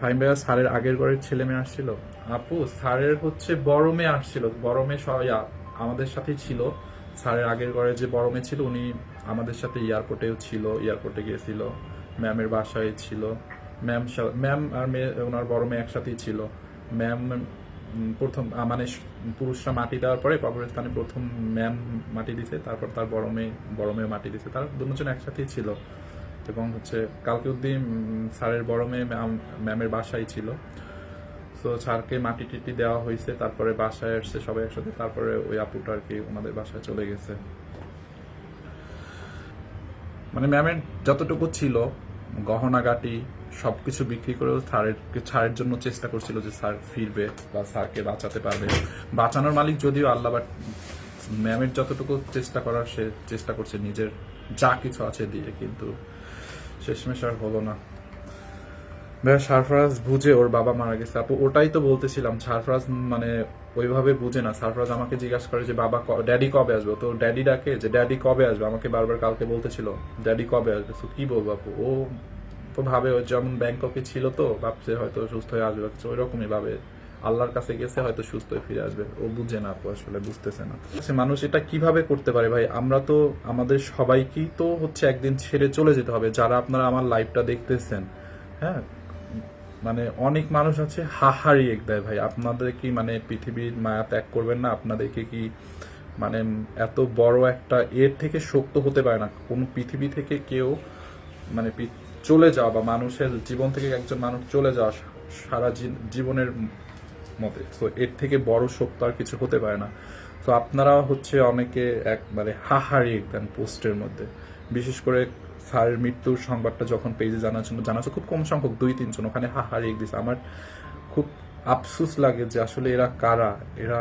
ফাইম ভাইয়া, স্যারের আগের ঘরের ছেলে মেয়ে আসছিল। আপু, স্যারের হচ্ছে বড় মেয়ে আসছিল। বড় মেয়ে সবাই আমাদের সাথেই ছিল। স্যারের আগের ঘরে যে বড় মেয়ে ছিল, উনি আমাদের সাথে এয়ারপোর্টেও ছিল, এয়ারপোর্টে গিয়েছিল। ম্যামের বাসায় ছিল। ম্যাম ম্যাম আর মেয়ে, ওনার বড় মেয়ে একসাথেই ছিল। ম্যাম প্রথম মানে পুরুষরা মাটি দেওয়ার পরে কবরস্থানে প্রথম ম্যাম মাটি দিছে, তারপর তার বড় মেয়ে বড় মেয়ে মাটি দিছে। তারা দুজন একসাথেই ছিল। এবং হচ্ছে কালকে অব্দি স্যারের বড় মেয়ে ম্যামের বাসায় ছিল। তো স্যারকে মাটি টিটি দেওয়া হয়েছে, তারপরে বাসায় আসছে সবাই একসাথে, তারপরে ওই আপুটা আর কি ওনাদের বাসায় চলে গেছে। মানে ম্যামের যতটুকু ছিল, গহনাগাটি, সবকিছু বিক্রি করেও স্যারের ছাড়ের জন্য চেষ্টা করছিল যে স্যার ফিরবে বা স্যারকে বাঁচাতে পারবে। বাঁচানোর মালিক যদিও আল্লাহ, বাট ম্যামের যতটুকু চেষ্টা করার সে চেষ্টা করছে, নিজের যা কিছু আছে দিয়ে, কিন্তু শেষমেশ আর হলো না। ভাইয়া, সারফরাজ বুঝে ওর বাবা মারা গেছে। আপু, ওটাই তো বলতেছিলাম, সারফরাজ মানে ওইভাবে বুঝে না। সারফরাজ আমাকে জিজ্ঞাসা করে যে, বাবা ড্যাডি কবে আসবে? তো ড্যাডি ডাকে যে ড্যাডি কবে আসবে? আমাকে বারবার কালকে বলতেছিল ড্যাডি কবে আসবে? তো কি বলব আপু? ও তো ভাবে, ও যেমন ব্যাংককে ছিল তো, ভাবছে হয়তো সুস্থ হয়ে আসবে। কিছু ওইরকমই ভাবে আল্লাহর কাছে গেছে, হয়তো সুস্থ ফিরে আসবে। ও বুঝে না আপু, আসলে বুঝতেছে না। সে মানুষ এটা কীভাবে করতে পারে ভাই? আমরা তো, আমাদের সবাইকেই তো হচ্ছে একদিন ছেড়ে চলে যেতে হবে। যারা আপনারা আমার লাইভটা দেখতেছেন হ্যাঁ? মানে অনেক মানুষ আছে হাহারি এক দেয় ভাই। আপনাদের কি মানে পৃথিবীর মায়া ত্যাগ করবেন না। আপনাদেরকে কি মানে এত বড় একটা এর থেকে শক্ত হতে পারে না? কোন পৃথিবী থেকে কেউ মানে চলে যাওয়া বা মানুষের জীবন থেকে একজন মানুষ চলে যাওয়া সারা জীবনের মতে। তো এর থেকে বড় শোক তো আর কিছু হতে পারে না। তো আপনারা হচ্ছে অনেকে একবারে হাহারি দেন পোস্টের মধ্যে। বিশেষ করে স্যারের মৃত্যুর সংবাদটা যখন পেজে জানার জন্য জানাচ্ছে, খুব কম সংখ্যক, দুই তিনজন ওখানে হাহারি দিছে। আমার খুব আফসুস লাগে যে আসলে এরা কারা? এরা